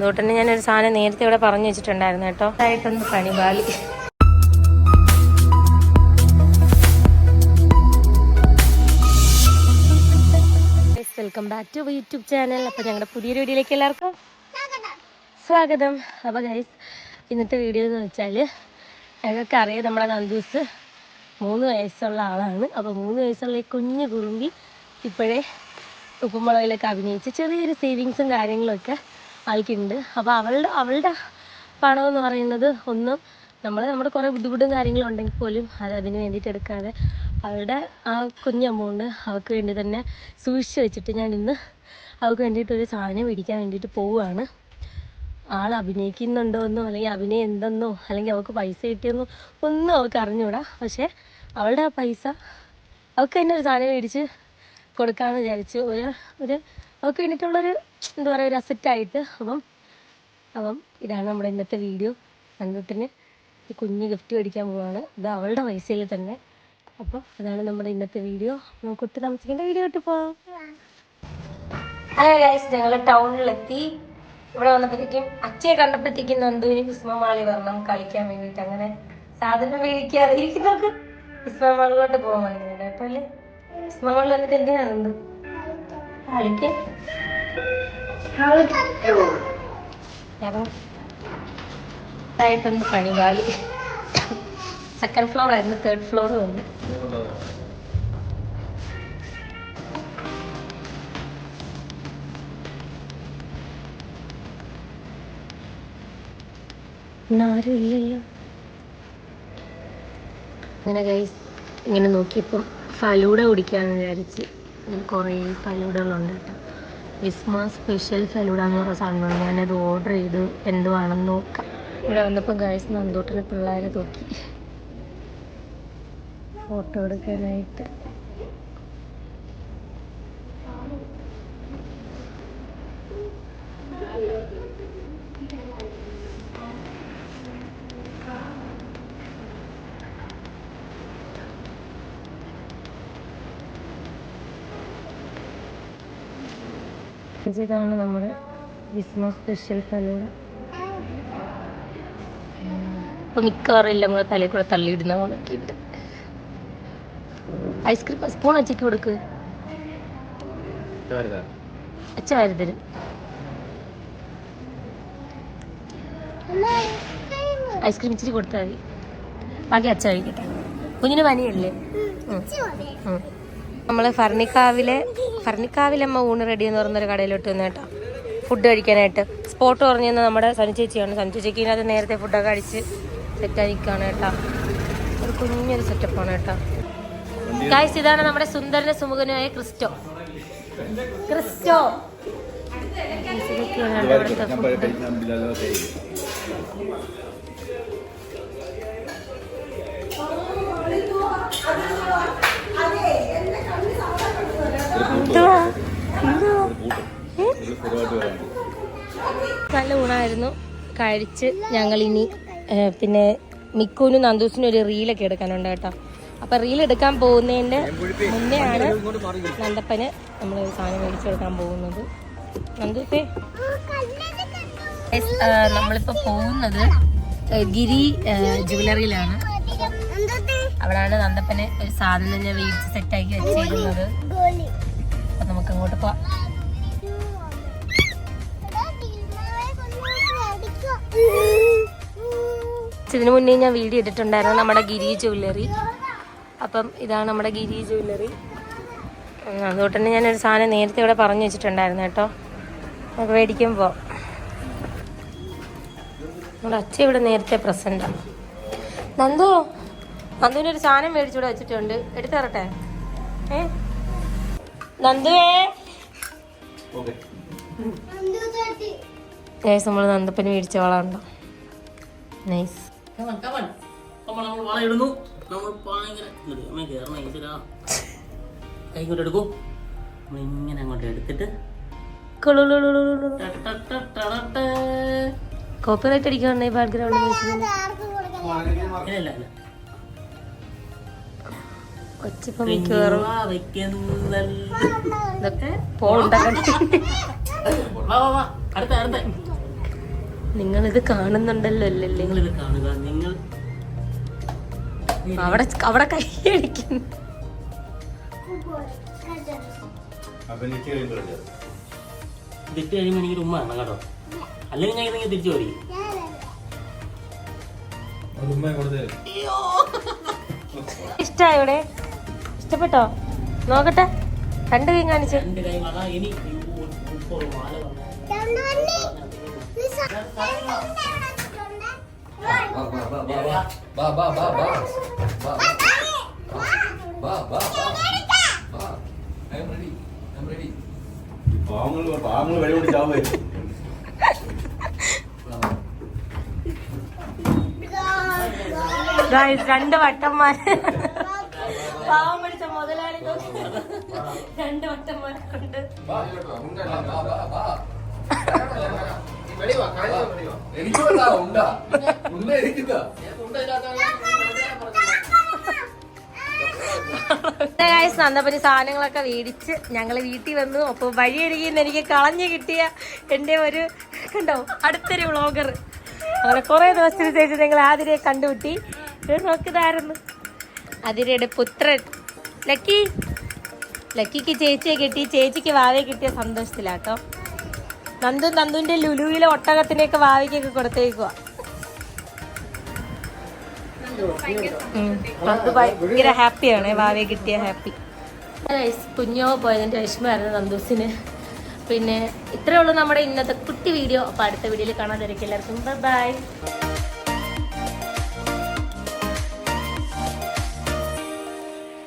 അതുകൊണ്ട് തന്നെ ഞാനൊരു സാധനം നേരത്തെ ഇവിടെ പറഞ്ഞു വെച്ചിട്ടുണ്ടായിരുന്നു കേട്ടോ. ആയിട്ടൊന്ന് പണിപാളി. Welcome back to YouTube channel അപ്പോൾ ഞങ്ങളുടെ പുതിയൊരു വീഡിയോയിലേക്ക് എല്ലാവർക്കും സ്വാഗതം. അപ്പോൾ ഗൈസ് ഇന്നത്തെ വീഡിയോ എന്ന് വെച്ചാൽ ഞങ്ങൾക്ക് അറിയാം നമ്മളെ നന്ദൂസ് മൂന്ന് വയസ്സുള്ള ആളാണ്. അപ്പോൾ മൂന്ന് വയസ്സുള്ള ഈ കുഞ്ഞു കുറുമ്പി ഇപ്പോഴേ ഉപ്പുമുളകിലൊക്കെ അഭിനയിച്ച് ചെറിയൊരു സേവിങ്സും കാര്യങ്ങളൊക്കെ ആൾക്കുണ്ട് അപ്പോൾ അവളുടെ അവളുടെ പണം എന്ന് പറയുന്നത് ഒന്നും നമ്മൾ നമ്മുടെ കുറേ ബുദ്ധിമുട്ടും കാര്യങ്ങളും ഉണ്ടെങ്കിൽ പോലും അത് അതിന് വേണ്ടിയിട്ട് എടുക്കാതെ അവളുടെ ആ കുഞ്ഞ് എമൗണ്ട് അവൾക്ക് വേണ്ടി തന്നെ സൂക്ഷിച്ച് വെച്ചിട്ട് ഞാൻ ഇന്ന് അവൾക്ക് വേണ്ടിയിട്ട് ഒരു സാധനം മേടിക്കാൻ വേണ്ടിയിട്ട് പോവുകയാണ്. ആൾ അഭിനയിക്കുന്നുണ്ടോ എന്നോ അല്ലെങ്കിൽ അഭിനയം എന്തെന്നോ അല്ലെങ്കിൽ അവൾക്ക് പൈസ കിട്ടിയെന്നോ ഒന്നും അവൾക്ക് അറിഞ്ഞൂടാ. പക്ഷേ അവളുടെ ആ പൈസ അവൾക്ക് തന്നെ ഒരു സാധനം മേടിച്ച് കൊടുക്കാമെന്ന് വിചാരിച്ചു ഒരു ഒരു അവൾക്ക് വേണ്ടിയിട്ടുള്ളൊരു എന്താ പറയുക ഒരു അസറ്റായിട്ട് അപ്പം അപ്പം ഇതാണ് നമ്മുടെ ഇന്നത്തെ വീഡിയോ അന്നത്തിന് ഈ കുഞ്ഞ് ഗിഫ്റ്റ് മേടിക്കാൻ പോവാണ്. ഇത് അവളുടെ പൈസയിൽ തന്നെ. അപ്പോൾ അതാണ് നമ്മുടെ ഇന്നത്തെ വീഡിയോ നമുക്ക് ഒത്തിരി താമസിക്കേണ്ട വീഡിയോ ഇട്ട് പോവാം. ഹലോ ഗൈസ് ഞങ്ങൾ ടൗണിലെത്തി ഇവിടെ വന്നപ്പോഴത്തേക്കും അച്ഛയെ കണ്ടപ്പോഴത്തേക്കും നന്ദുവിന് കുസ്മമാളി വരണം കളിക്കാൻ വേണ്ടിയിട്ട്. അങ്ങനെ സാധനം മേടിക്കാതെ ഇരിക്കുന്നവർക്ക് കുസ്മമാളിലോട്ട് പോകാൻ വേണ്ടിയിട്ട് അപ്പോൾ അല്ലേ? കുസ്മമാളി വന്നിട്ട് എന്തിനാണ് നന്ദു? കളിക്കാൻ ആയിട്ടൊന്ന് പണിപാളി സെക്കൻഡ് ഫ്ലോർ ആയിരുന്നു തേർഡ് ഫ്ലോർ വന്നു. ഇന്നാരും ഇല്ലല്ലോ. കൈ ഇങ്ങനെ നോക്കിയപ്പം ഫലൂടെ കുടിക്കാമെന്ന് വിചാരിച്ച്. കുറേ ഫലൂഡകളുണ്ട് കേട്ടോ. വിസ്മ സ്പെഷ്യൽ ഫലൂഡ എന്ന് പറഞ്ഞ സാധനമാണ്. ഞാനത് ഓർഡർ ചെയ്ത് എന്തുവാണെന്ന് നോക്കാം. ഇവിടെ വന്നപ്പോൾ ഗൈസ് നന്തോട്ടിലെ പിള്ളേരെ നോക്കി ഫോട്ടോ എടുക്കാനായിട്ട്. ഇതാണ് നമ്മുടെ വിസ്മ സ്പെഷ്യൽ ഫലൂഡ ഇപ്പൊ മിക്കവാറും എല്ലാം കൂടെ തലയിൽ കൂടെ തള്ളിയിടുന്ന ഉണക്കിയിട്ട് ഐസ്ക്രീം സ്പൂൺ അച്ചയ്ക്ക് കൊടുക്ക്. അച്ഛ വാരി ഐസ്ക്രീം ഇച്ചിരി കൊടുത്താൽ മതി. ബാക്കി അച്ഛ കഴിക്കട്ടെ കുഞ്ഞിന് പനിയല്ലേ? നമ്മൾ ഫർണിക്കാവിലെ ഫർണിക്കാവിലമ്മ ഊണ് റെഡി എന്ന് പറയുന്നൊരു കടയിലോട്ട് വന്നു കേട്ടോ. ഫുഡ് കഴിക്കാനായിട്ട്. സ്പോട്ട് പറഞ്ഞു നമ്മുടെ സനു ചേച്ചിയാണ്. സനു ചേച്ചിക്ക് ഇതിനകത്ത് നേരത്തെ ഫുഡൊക്കെ അടിച്ച് സെറ്റായി നിൽക്കുകയാണ് കേട്ടോ. ഒരു കുഞ്ഞൊരു സെറ്റപ്പാണ് കേട്ടോ. ഗായ്സ് ഇതാണ് നമ്മുടെ സുന്ദരന്റെ സുമുഖനുമായ ക്രിസ്റ്റോ. ക്രിസ്റ്റോ. നല്ല ഊണായിരുന്നു. കഴിച്ച് ഞങ്ങൾ ഇനി പിന്നെ മിക്കൂനും നന്ദൂസിനും ഒരു റീലൊക്കെ എടുക്കാനുണ്ട് കേട്ടോ. അപ്പൊ റീൽ എടുക്കാൻ പോകുന്നതിന്റെ മുന്നേ ആണ് നന്ദപ്പന് നമ്മൾ സാധനം മേടിച്ചു കൊടുക്കാൻ പോകുന്നത്. നന്ദൂസേ. നമ്മളിപ്പോ പോകുന്നത് ഗിരി ജുവലറിയിലാണ്. അവിടാണ് നന്ദപ്പന് ഒരു സാധനം ഞാൻ വീട്ടിൽ സെറ്റാക്കി വെച്ചിരുന്നത് അപ്പൊ നമുക്ക് അങ്ങോട്ട് പോവാം ഇതിനു മുന്നേ ഞാൻ വീഡിയോ ഇട്ടിട്ടുണ്ടായിരുന്നു നമ്മുടെ ഗിരി ജ്വല്ലറി. അപ്പം ഇതാണ് നമ്മുടെ ഗിരി ജ്വല്ലറി. അതുകൊണ്ട് തന്നെ ഞാനൊരു സാധനം നേരത്തെ ഇവിടെ പറഞ്ഞു വെച്ചിട്ടുണ്ടായിരുന്നു കേട്ടോ. നമുക്ക് മേടിക്കാൻ പോവാം. നമ്മുടെ അച്ഛൻ ഇവിടെ നേരത്തെ പ്രസന്റാണ് നന്ദു നന്ദുവിനൊരു സാധനം മേടിച്ചിവിടെ വെച്ചിട്ടുണ്ട്. എടുത്തു തരട്ടെ? ഏ? നന്ദുവേ. ഗൈസ് നമ്മൾ നന്ദപ്പന് മേടിച്ച വളമുണ്ടോ? നൈസ് നമ്മൾ ഭയങ്കര കയറണം കൈ എടുക്കൂ. നമ്മൾ ഇങ്ങനെ അങ്ങോട്ട് എടുത്തിട്ട് കോപ്പിറൈറ്റ് അടിക്കാണ് ഈ ബാക്ക്ഗ്രൗണ്ട് മ്യൂസിക്കിന് ഇല്ല ഇല്ല. വാ ഇത് കാണുന്നുണ്ടല്ലോ അല്ലല്ലേ നിങ്ങൾ അവിടെ അവിടെ കൈയടിക്കുന്നു തിരിച്ചു കഴിയുമ്പോൾ എനിക്ക് ഉമ്മ വേണം കേട്ടോ. അല്ലെങ്കിൽ ഞാൻ ഇതെങ്കിൽ തിരിച്ചു പോയി ഇഷ്ടായോ ഇവിടെ? ഇഷ്ടപ്പെട്ടോ? നോക്കട്ടെ. രണ്ട് കൈ കാണിച്ച്. രണ്ട് പാവങ്ങൾ പാവങ്ങൾ കൊണ്ട് ചാവേ വട്ടന്മാര് പാവം പിടിച്ച മുതലാളി നോക്കി. രണ്ട് വട്ടന്മാർക്കുണ്ട് കൊണ്ട് എനിക്ക് ഉണ്ടാ. ഉണ്ട എനിക്കില്ല ഗായ്സ് നന്ദപ്പനി സാധനങ്ങളൊക്കെ മേടിച്ച് ഞങ്ങൾ വീട്ടിൽ വന്നു. അപ്പോൾ വഴിയരികിൽ നിന്ന് എനിക്ക് കളഞ്ഞു കിട്ടിയ എന്റെ ഒരു കണ്ടോ അടുത്തൊരു വ്ളോഗർ അങ്ങനെ കുറേ ദിവസത്തിന് ശേഷം ഞങ്ങൾ ആതിരയെ കണ്ടുമുട്ടി. ഇത് നോക്കിയതായിരുന്നു അതിരയുടെ പുത്രൻ. ലക്കി. ലക്കിക്ക് ചേച്ചിയെ കിട്ടി ചേച്ചിക്ക് വാവയെ കിട്ടിയ സന്തോഷത്തിലാട്ടോ. നന്ദു നന്ദുവിന്റെ ലുലുവിലെ ഒട്ടകത്തിനെയൊക്കെ വാവയ്ക്കൊക്കെ കൊടുത്തേക്കുക നന്ദു ഭയങ്കര ഹാപ്പിയാണ് വാവയെ കിട്ടിയ ഹാപ്പി. കുഞ്ഞോ പോയതിന്റെ വിഷമമായിരുന്നു നന്ദൂസിന്. പിന്നെ ഇത്രയേ ഉള്ളൂ നമ്മുടെ ഇന്നത്തെ കുട്ടി വീഡിയോ. അപ്പോൾ അടുത്ത വീഡിയോയിൽ കാണാൻ എല്ലാവർക്കും ബൈ